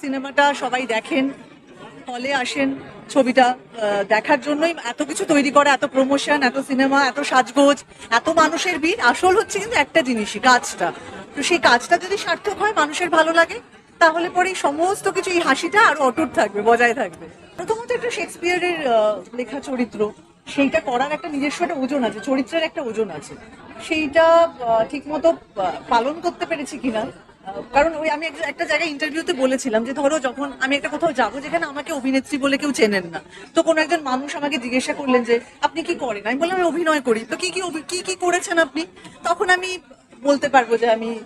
সিনেমাটা সবাই দেখেন হলে আসেন, ছবিটা দেখার জন্যই এত কিছু তৈরি করা, এত প্রমোশন এত সিনেমা, এত সাজগোজ, এত মানুষের ভিড়। আসল হচ্ছে কিন্তু একটা জিনিসই, কাজটা। তো সেই কাজটা যদি সার্থক হয়, মানুষের ভালো লাগে, তাহলে পরে সমস্ত কিছু এই হাসিটা আরও অটুট থাকবে, বজায় থাকবে। প্রথমত একটা শেক্সপিয়ারের লেখা চরিত্র। সেইটা করার একটা নিজস্ব একটা ওজন আছে, চরিত্রের একটা ওজন আছে। সেইটা ঠিক মতো পালন করতে পেরেছি কিনা কারণ ওই আমি একটা- জায়গায় ইন্টারভিউতে বলেছিলাম যে ধরো যখন আমি একটা কোথাও যাব যেখানে আমাকে অভিনেত্রী বলে কেউ চেনেন না, তো কোনো একজন মানুষ আমাকে জিজ্ঞাসা করলেন যে, আপনি কি করেন? আমি বললাম, আমি অভিনয় করি। তো কি কি কি কি করেছেন আপনি? তখন আমি বলতে পারব যে আমি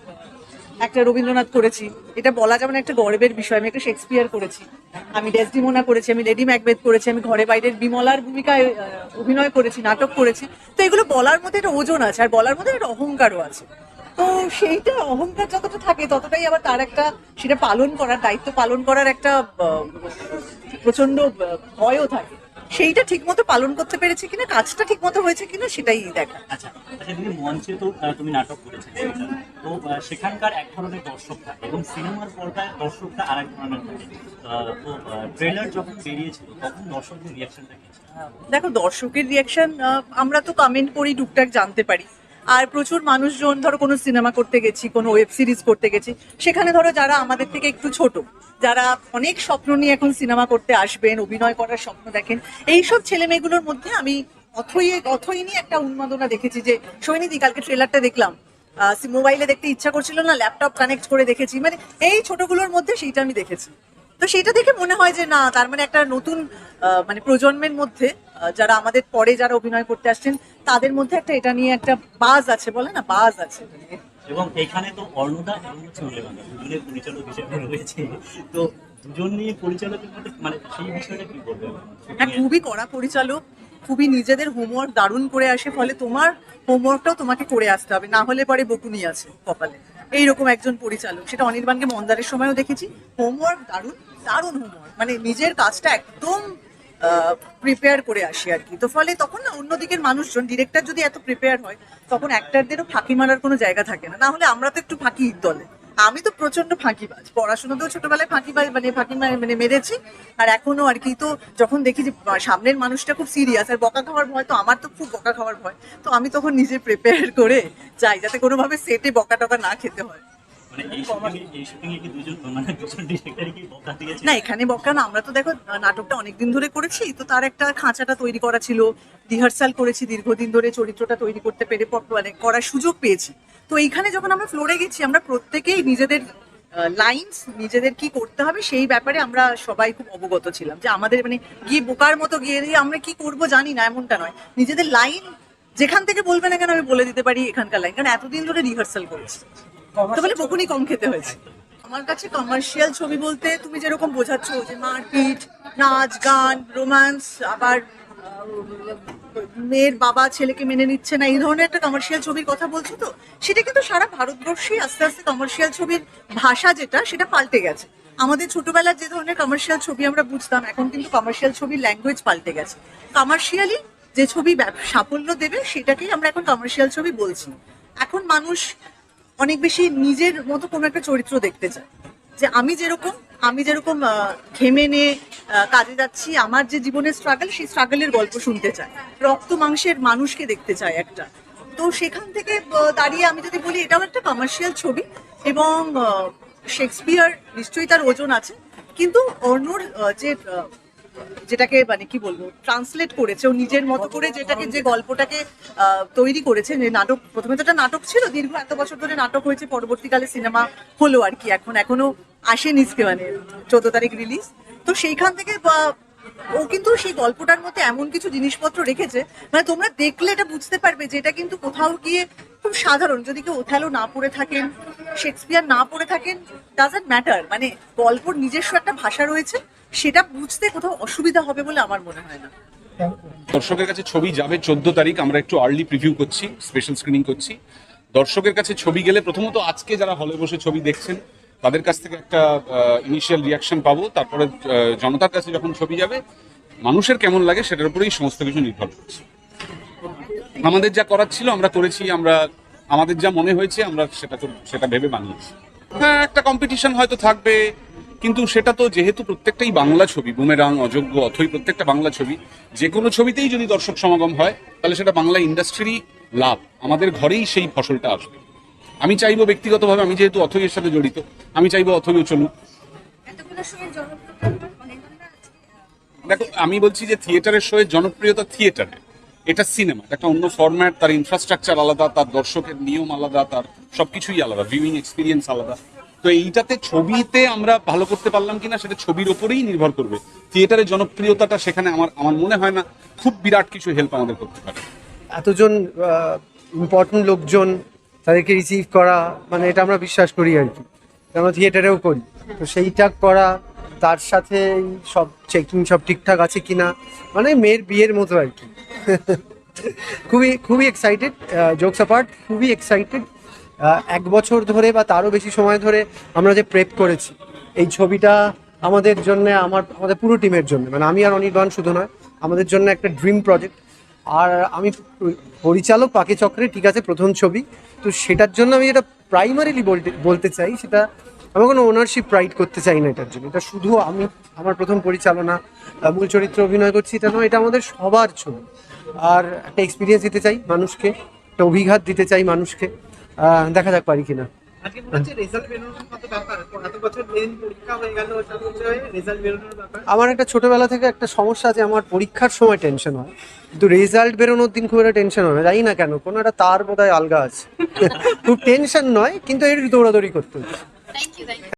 একটা রবীন্দ্রনাথ করেছি। এটা বলা যেমন একটা গর্বের বিষয়। আমি একটা শেক্সপিয়ার করেছি। আমি ডেসডিমোনা করেছি, আমি লেডি ম্যাকবেথ করেছি, আমি ঘরে বাইরের বিমলার ভূমিকায় অভিনয় করেছি, নাটক করেছি। তো এগুলো বলার মধ্যে একটা ওজন আছে, আর বলার মধ্যে একটা অহংকারও আছে। তো সেইটা অহংকার যতটা থাকে ততটাই আবার তার একটা সেটা পালন করার দায়িত্ব পালন করার একটা প্রচণ্ড ভয়ও থাকে। সেইটা ঠিকমতো পালন করতে পেরেছে কিনা কাজটা ঠিকমতো হয়েছে কিনা সেটাই দেখা। আচ্ছা আচ্ছা তুমি মঞ্চে তো তুমি নাটক করেছ তো সেখানকার এক ধরনের দর্শক থাকে এবং সিনেমার পর্দায় দর্শকটা আরেক ধরনের থাকে। তো ট্রেলার যখন বেরিয়েছিল তখন দর্শকদের রিয়াকশনটা কি দেখো দর্শকের রিয়াকশন আমরা তো কমেন্ট করি টুকটাক জানতে পারি। আর প্রচুর মানুষজন, ধরো কোনো সিনেমা করতে গেছি, কোনো ওয়েব সিরিজ করতে গেছি, সেখানে ধরো যারা আমাদের থেকে একটু ছোট, যারা অনেক স্বপ্ন নিয়ে এখন সিনেমা করতে আসবেন, অভিনয় করার স্বপ্ন দেখেন, এইসব ছেলে মেয়েগুলোর মধ্যে আমি অথই অথই নিয়ে একটা উন্মাদনা দেখেছি যে, সৈনিধি, কালকে ট্রেলারটা দেখলাম মোবাইলে দেখতে ইচ্ছা করছিল না ল্যাপটপ কানেক্ট করে দেখেছি মানে এই ছোটগুলোর মধ্যে সেইটা আমি দেখেছি। তো সেটা দেখে মনে হয় যে না, তার মানে একটা নতুন মানে প্রজন্মের মধ্যে যারা আমাদের পরে যারা অভিনয় করতে আসছেন তাদের মধ্যে একটা এটা নিয়ে একটা বাজ আছে বলে না? বাজ আছে। এবং এখানে তো অর্ণদা এবং দুজনের পরিচালক হিসেবে রয়েছে। তো দুজন নিয়ে পরিচালকের মধ্যে মানে সেই বিষয়টা কি বলবে হ্যাঁ খুবই কড়া পরিচালক খুবই নিজেদের হোমওয়ার্ক দারুণ করে আসে ফলে তোমার হোমওয়ার্কটাও তোমাকে করে আসতে হবে। না হলে পরে বকুনি আছে কপালে। এইরকম একজন পরিচালক। সেটা অনির্বাণকে মন্দারের সময়ও দেখেছি। হোমওয়ার্ক দারুণ দারুণ হোমওয়ার্ক মানে নিজের কাজটা একদম প্রিপেয়ার করে আসি আর কি। তো ফলে তখন না অন্যদিকের মানুষজন ডিরেক্টর যদি এত প্রিপেয়ার হয়, তখন অ্যাক্টারদেরও ফাঁকি মারার কোনো জায়গা থাকে না। না হলে আমরা তো একটু ফাঁকি দলে। আমি তো প্রচণ্ড ফাঁকিবাজ। পড়াশোনাতেও ছোটবেলায় ফাঁকিবাজ মানে ফাঁকি মানে মেরেছি। আর এখনও আর কি, তো যখন দেখি যে সামনের মানুষটা খুব সিরিয়াস আর বকা খাওয়ার ভয়, তো আমার তো খুব বকা খাওয়ার ভয়। তো আমি তখন নিজে প্রিপেয়ার করে যাই, যাতে কোনোভাবে সেটে বকা টকা না খেতে হয়। মানে মানে না, এখানে বকা না, আমরা তো দেখো নাটকটা অনেকদিন ধরে করেছি, তো তার একটা খাঁচাটা তৈরি করা ছিল, রিহার্সাল করেছি দীর্ঘদিন ধরে, চরিত্রটা তৈরি করতে পেরে মানে করার সুযোগ পেয়েছি। তো এইখানে যখন আমরা ফ্লোরে গেছি, আমরা প্রত্যেকেই নিজেদের লাইন্স নিজেদের কি করতে হবে, সেই ব্যাপারে আমরা সবাই খুব অবগত ছিলাম, যে আমাদের মানে গিয়ে বোকার মতো গিয়ে দিয়ে আমরা কি করব জানি না, এমনটা নয়। নিজেদের লাইন যেখান থেকে বলবে না কেন, আমি বলে দিতে পারি এখানকার লাইন কারণ এতদিন ধরে রিহার্সাল করেছি। তো বলে বকুনি কম খেতে হয়েছে। আমার কাছে কমার্শিয়াল ছবি বলতে তুমি যেরকম বোঝাচ্ছ যে মারপিট নাচ গান রোমান্স আবার মেয়ের বাবা ছেলেকে মেনে নিচ্ছে না এই ধরনের একটা কমার্শিয়াল ছবির কথা বলছো তো? সেটা কিন্তু সারা ভারতবর্ষেই আস্তে আস্তে কমার্শিয়াল ছবির ভাষা যেটা সেটা পাল্টে গেছে। আমাদের ছোটবেলার যে ধরনের কমার্শিয়াল ছবি আমরা বুঝতাম এখন কিন্তু কমার্শিয়াল ছবির ল্যাঙ্গুয়েজ পাল্টে গেছে। কমার্শিয়ালি যে ছবি সাফল্য দেবে সেটাকেই আমরা এখন কমার্শিয়াল ছবি বলছি। এখন মানুষ অনেক বেশি নিজের মতো কোনো একটা চরিত্র দেখতে চায়। যে আমি যেরকম আমি যেরকম ঘেমে নিয়ে কাজে যাচ্ছি আমার যে জীবনের স্ট্রাগল সেই স্ট্রাগলের গল্প শুনতে চায়। রক্ত মাংসের মানুষকে দেখতে চায় একটা। তো সেখান থেকে দাঁড়িয়ে আমি যদি বলি এটাও একটা কমার্শিয়াল ছবি এবং শেক্সপিয়ার নিশ্চয়ই তার ওজন আছে। কিন্তু আহ, যে যেটাকে মানে কি বলব ট্রান্সলেট করেছে। ও নিজের মতো করে যেটাকে, যে গল্পটাকে তৈরি করেছে, যে নাটক, প্রথমে তো নাটক ছিল, দীর্ঘ এত বছর ধরে নাটক হয়েছে, পরবর্তীকালে সিনেমা হলো আর কি, এখন, এখনও আসেনি মানে চোদ্দ তারিখ রিলিজ তো সেইখান থেকে ও কিন্তু সেই গল্পটার মধ্যে এমন কিছু জিনিসপত্র রেখেছে মানে তোমরা দেখলে এটা বুঝতে পারবে যে এটা কিন্তু কোথাও গিয়ে খুব সাধারণ। যদি কেউ ওথালো না পড়ে থাকেন, শেক্সপিয়ার না পড়ে থাকেন ডাজেন্ট ম্যাটার মানে গল্পর নিজস্ব একটা ভাষা রয়েছে সেটা বুঝতে কোথাও অসুবিধা হবে বলে আমার মনে হয় না। দর্শকের কাছে ছবি যাবে চোদ্দ তারিখ, আমরা একটু আর্লি প্রিভিউ করছি স্পেশাল স্ক্রিনিং করছি। দর্শকের কাছে ছবি গেলে প্রথমত আজকে যারা হলে বসে ছবি দেখছেন, তাদের কাছ থেকে একটা ইনিশিয়াল রিয়াকশন পাবো। তারপরে জনতার কাছে যখন ছবি যাবে, মানুষের কেমন লাগে সেটার উপরেই সমস্ত কিছু নির্ভর করছে। আমাদের যা করার ছিল, আমরা করেছি, আমরা, আমাদের যা মনে হয়েছে, আমরা সেটা সেটা ভেবে বানিয়েছি। হ্যাঁ একটা কম্পিটিশন হয়তো থাকবে কিন্তু সেটা তো যেহেতু প্রত্যেকটাই বাংলা ছবি বুমেরাং অযোগ্য অথই প্রত্যেকটা বাংলা ছবি যে কোনো ছবিতেই যদি দর্শক সমাগম হয় তাহলে সেটা বাংলা ইন্ডাস্ট্রিরই লাভ। আমাদের ঘরেই সেই ফসলটা আসবে। আমি চাইব ব্যক্তিগতভাবে আমি যেহেতু অথইয়ের সাথে জড়িত আমি চাইব অথইও চলুক। দেখো আমি বলছি যে থিয়েটারের শোয়ের জনপ্রিয়তা থিয়েটারে এটা সিনেমা একটা অন্য ফরম্যাট তার ইনফ্রাস্ট্রাকচার আলাদা তার দর্শকের নিয়ম আলাদা তার সবকিছুই আলাদা ভিউইং এক্সপিরিয়েন্স আলাদা। তো এইটাতে ছবিতে আমরা ভালো করতে পারলাম কিনা সেটা ছবির ওপরেই নির্ভর করবে। থিয়েটারের জনপ্রিয়তাটা সেখানে আমার আমার মনে হয় না খুব বিরাট কিছু হেল্প আমাদের করতে পারে। এতজন ইম্পর্টেন্ট লোকজন তাদেরকে রিসিভ করা মানে এটা আমরা বিশ্বাস করি আর কি। আমরা থিয়েটারেও করি। তো সেইটা করা, তার সাথে সব চেকিং সব ঠিকঠাক আছে কিনা মানে মেয়ের বিয়ের মতো আর কি। খুবই খুবই এক্সাইটেড জোকস অ্যাপার্ট খুবই এক্সাইটেড এক বছর ধরে বা তারও বেশি সময় ধরে আমরা যে প্রেপ করেছি, এই ছবিটা আমাদের জন্য, আমার, আমাদের পুরো টিমের জন্য মানে আমি আর অনির্বাণ শুধু নয়, আমাদের জন্য একটা ড্রিম প্রজেক্ট। আর আমি পরিচালক পাকে চক্রে ঠিক আছে, প্রথম ছবি, তো সেটার জন্য আমি যেটা প্রাইমারিলি বলতে বলতে চাই, সেটা আমি কোনো ওনারশিপ রাইট করতে চাই না এটার জন্য। এটা শুধু আমি, আমার প্রথম পরিচালনা মূল চরিত্রে অভিনয় করছি, এটা নয়, এটা আমাদের সবার ছবি। আর একটা এক্সপিরিয়েন্স দিতে চাই মানুষকে, একটা অভিঘাত দিতে চাই মানুষকে। দেখা যাক পারি কিনা। আজকে হচ্ছে রেজাল্ট বেরোনোর মতো ব্যাপার। এত বছর পরীক্ষা গেল সব কিছু রেজাল্ট বেরোনোর ব্যাপার। আমার একটা ছোটবেলা থেকে একটা সমস্যা আছে আমার পরীক্ষার সময় টেনশন হয়। কিন্তু রেজাল্ট বেরোনোর দিন খুব একটা টেনশন হয় না জানি না কেন কোনো একটা তার বোধ আলগা আছে। খুব টেনশন নয় কিন্তু এর দৌড়াদৌড়ি করতে হচ্ছে।